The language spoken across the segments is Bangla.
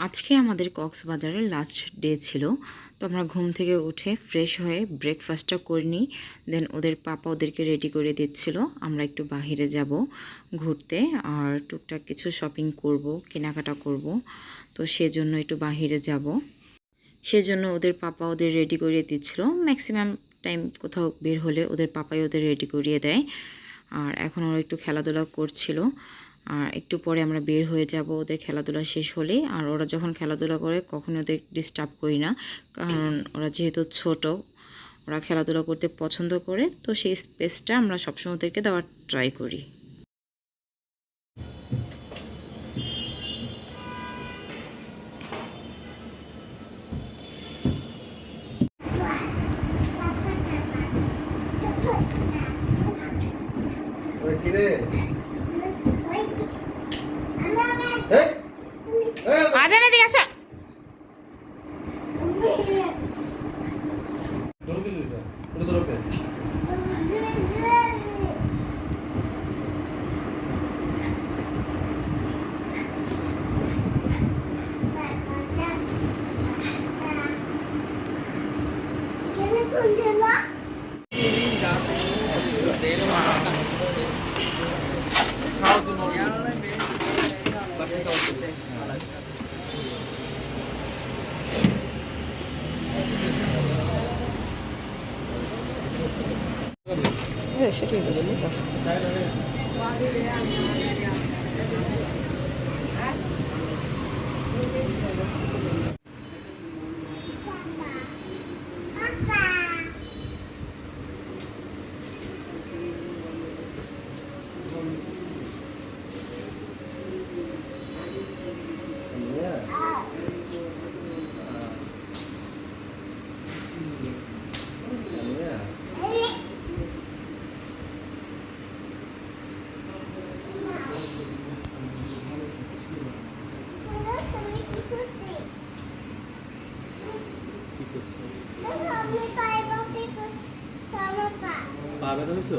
আজকে আমাদের কক্সবাজারের লাস্ট ডে ছিল। তো আমরা ঘুম থেকে উঠে ফ্রেশ হয়ে ব্রেকফাস্টটা করে নিই দেন ওদের পাপা ওদেরকে রেডি করে দিচ্ছিল। আমরা একটু বাহিরে যাব ঘুরতে আর টুকটাক কিছু শপিং করব, কেনাকাটা করব। তো সেজন্য একটু বাহিরে যাব। সেজন্য ওদের পাপা ওদের রেডি করিয়ে দিচ্ছিল। ম্যাক্সিমাম টাইম কোথাও বের হলে ওদের পাপাই ওদের রেডি করিয়ে দেয়। আর এখন ওরা একটু খেলাধুলা করছিল। আর একটু পরে আমরা বের হয়ে যাব, ওদের খেলাধুলা শেষ হলেই। আর ওরা যখন খেলাধুলা করে কখনো ওদের ডিস্টার্ব করি না। কারণ ওরা যেহেতু ছোট, ওরা খেলাধুলা করতে পছন্দ করে, তো সেই স্পেসটা আমরা সবসময় ওদেরকে দেওয়ার ট্রাই করি। ওই কিরে এই এই আজানে দিয়ে আসা। দৌড়বি ശരി ശരി পা। ব্যথা হয়েছো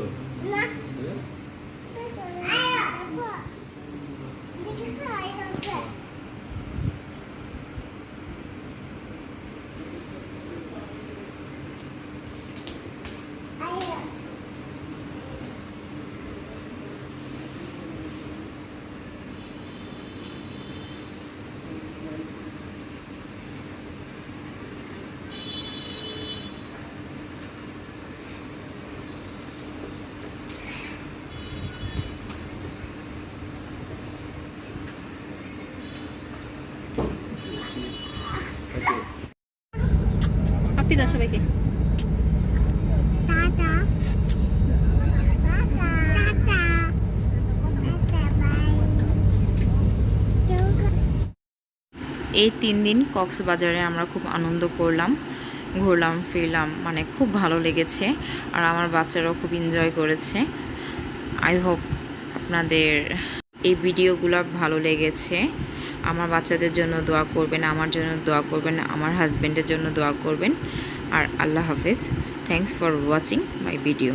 দাও সবাইকে। এই তিন দিন কক্সবাজারে আমরা খুব আনন্দ করলাম ঘুরলাম ফিরলাম মানে খুব ভালো লেগেছে আর আমার বাচ্চারাও খুব এনজয় করেছে। আই হোপ আপনাদের এই ভিডিওগুলো ভালো লেগেছে। আমার বাচ্চাদের জন্য দোয়া করবেন, আমার জন্য দোয়া করবেন, আমার হাজব্যান্ডের জন্য দোয়া করবেন। আর আল্লাহ হাফেজ। Thanks for watching my video